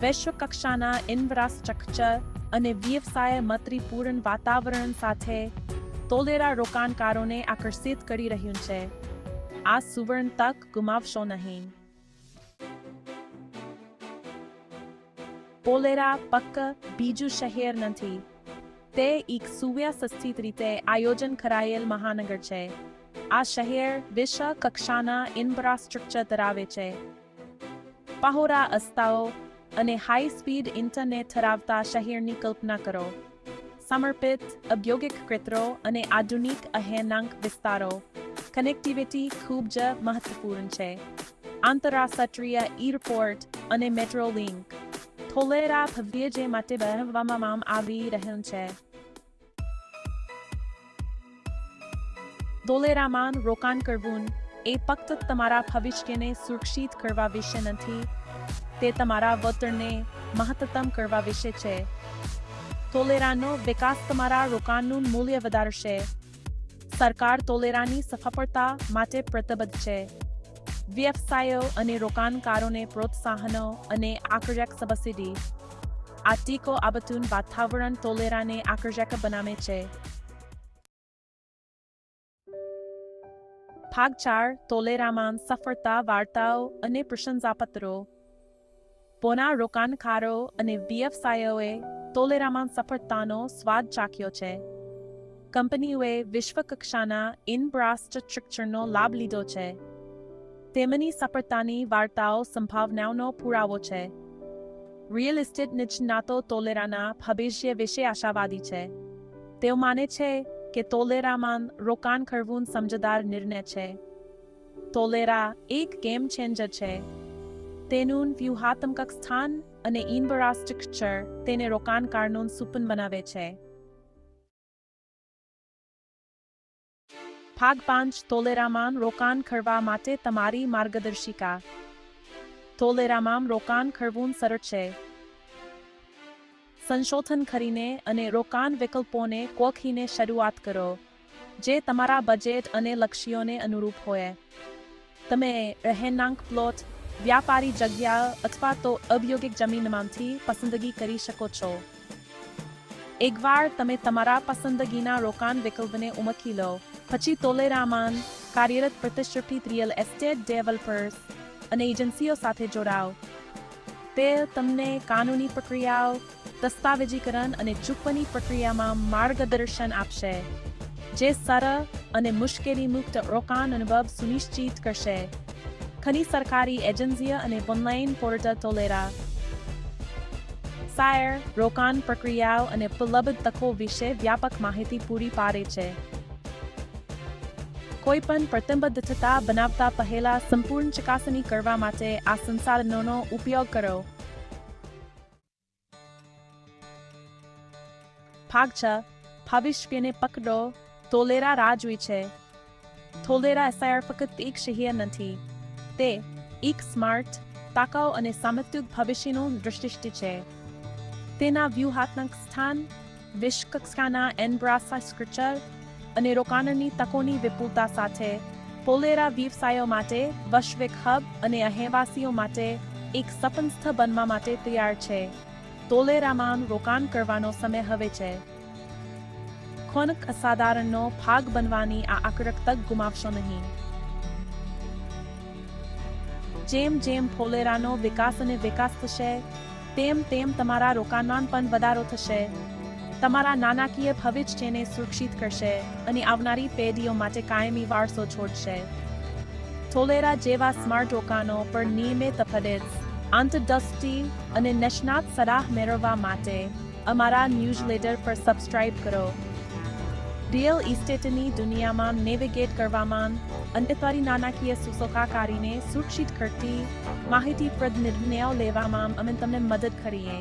વૈશ્વ કક્ષાના ઇન્ફ્રાસ્ટ્રક્ચર અને વ્યવસાય મૈત્રીપૂર્ણ વાતાવરણ સાથે તોલેરા રોકાણકારોને આકર્ષિત કરી રહ્યું છે આ સુવર્ણ તક ગુમાવશો નહીં પોલેરા પક્ક બીજું શહેર નથી તે એક સુવ્યવસ્થિત રીતે આયોજન કરાયેલ મહાનગર છે આ શહેર વિશ્વ કક્ષાના ઇન્ફ્રાસ્ટ્રક્ચર ધરાવે છે પહોરા રસ્તાઓ અને હાઈ સ્પીડ ઇન્ટરનેટ ધરાવતા શહેરની કલ્પના કરો. સમર્પિત, ઔદ્યોગિક ક્ષેત્રો અને આધુનિક અહેનાંક વિસ્તારો. કનેક્ટિવિટી ખૂબ જ મહત્વપૂર્ણ છે. આંતરરાષ્ટ્રીય એરપોર્ટ અને મેટ્રો લિંક થોલેરા ભવ્ય જે માટે બનાવવામાં આવી રહ્યું છે. ધોલેરામાં રોકાણ કરવું. એ ફક્ત તમારા ભવિષ્યને સુરક્ષિત કરવા વિશે નથી તે તમારા વતણને મહત્તમ કરવા વિશે છે. તોલેરાનો વિકાસ તમારા રોકાણનું મૂલ્ય વધારશે. સરકાર તોલેરાની સફળતા માટે પ્રતિબદ્ધ છે. વ્યવસાયો અને રોકાણકારોને પ્રોત્સાહનો અને આકર્ષક સબસિડી. આ ટીકો આબતુન વાતાવરણ તોલેરાને આકર્ષક બનાવે છે. ભાગ ચાર તોલેરામાં સફળતા, વાર્તાઓ અને પ્રશંસાપત્રો. પોના રોકાણકારો અને વ્યવસાયોએ તોલેરામાં સફળતાનો સ્વાદ ચાખ્યો છે. કંપનીઓએ વિશ્વ કક્ષાના ઇન્ફ્રાસ્ટ્રક્ચરનો લાભ લીધો છે. તેમની સફળતાની વાર્તાઓ, સંભાવનાઓનો પુરાવો છે. રિયલ એસ્ટેટ નિષ્ણાતો તોલેરાના ભવિષ્ય વિશે આશાવાદી છે. તેઓ માને છે કે તોલેરામાં રોકાણ કરવું સમજદાર નિર્ણય છે. તોલેરા એક ગેમ ચેન્જર છે. તેનું વ્યૂહાત્મક સ્થાન અને ઇન્ફ્રાસ્ટ્રક્ચર તેને રોકાણકારનું સુપન બનાવે છે. ભાગ પાંચ તોલેરામાં રોકાણ કરવા માટે તમારી માર્ગદર્શિકા. તોલેરામાં રોકાણ કરવું સરળ છે. સંશોધન કરીને અને રોકાણ વિકલ્પોને કોખીને શરૂઆત કરો, જે તમારા બજેટ અને લક્ષ્યોને અનુરૂપ હોય. તમે રહેણાંક પ્લોટ વ્યાપારી જગ્યા અથવા તો ઔદ્યોગિક જમીનમાંથી પસંદગી કરી શકો છો. એકવાર તમે તમારા પસંદગીના રોકાણ વિકલ્પને ઉમકી લો. પછી તોલેરામાન, કાર્યરત પ્રતિષ્ઠિત રિયલ એસ્ટેટ ડેવલપર્સ અને એજન્સીઓ સાથે જોડાઓ. તે તમને કાનૂની પ્રક્રિયાઓ, દસ્તાવેજીકરણ અને ચૂકવણી પ્રક્રિયામાં માર્ગદર્શન આપશે, જે સરળ અને મુશ્કેલી મુક્ત રોકાણ અનુભવ સુનિશ્ચિત કરશે. ઘણી સરકારી એજન્સીઓ અને ઓનલાઈન પોર્ટલ તોલેરા સાયર રોકાણ પ્રક્રિયાઓ અને ઉપલબ્ધ તકો વિશે વ્યાપક માહિતી પૂરી પાડે છે કોઈ પણ પ્રતિબદ્ધતા બનાવતા પહેલા સંપૂર્ણ ચકાસણી કરવા માટે આ સંસાધનોનો ઉપયોગ કરો ભાગ છ ભવિષ્યને પકડો તોલેરા રાહ જોઈ છે તોલેરા એસઆઈઆર ફક્ત એક શહેર નથી તે એક સ્માર્ટ તાકાઓ અને સામત્યુક ભવિષ્યનું દૃષ્ટિષ્ટિ છે. તેના વ્યૂહાત્મક સ્થાન, વિશ્વકક્ષાના ઇન્ફ્રાસ્ટ્રક્ચર અને રોકાણની તકોની વિપુલતા સાથે પોલેરા વ્યવસાયો માટે વૈશ્વિક હબ અને અહેવાસીઓ માટે એક સપનસ્થ બનવા માટે તૈયાર છે. તોલેરામાં રોકાણ કરવાનો સમય હવે છે. ખોનક અસાધારણનો ભાગ બનવાની આ આકર્ષક તક ગુમાવશો નહીં. જેમ જેમ ફોલેરાનો વિકાસ અને વિકાસ થશે, તેમ તેમ તમારા રોકાણમાં પણ વધારો થશે. તમારા નાણાકીય ભવિષ્યને સુરક્ષિત કરશે અને આવનારી પેઢીઓ માટે કાયમી વારસો છોડશે. થોલેરા જેવા સ્માર્ટ રોકાણો પર નિયમિત અપડેટ્સ, આંતરદૃષ્ટિ અને નિષ્ણાત સલાહ મેળવવા માટે અમારા ન્યૂઝલેટર પર સબસ્ક્રાઇબ કરો. રિયલ ઇસ્ટેટની દુનિયામાં નેવિગેટ કરવામાં અને નાણાકીય સુસોખાકારીને સુરક્ષિત કરતી માહિતીપ્રદ નિર્ણયો લેવામાં અમે તમને મદદ કરીએ.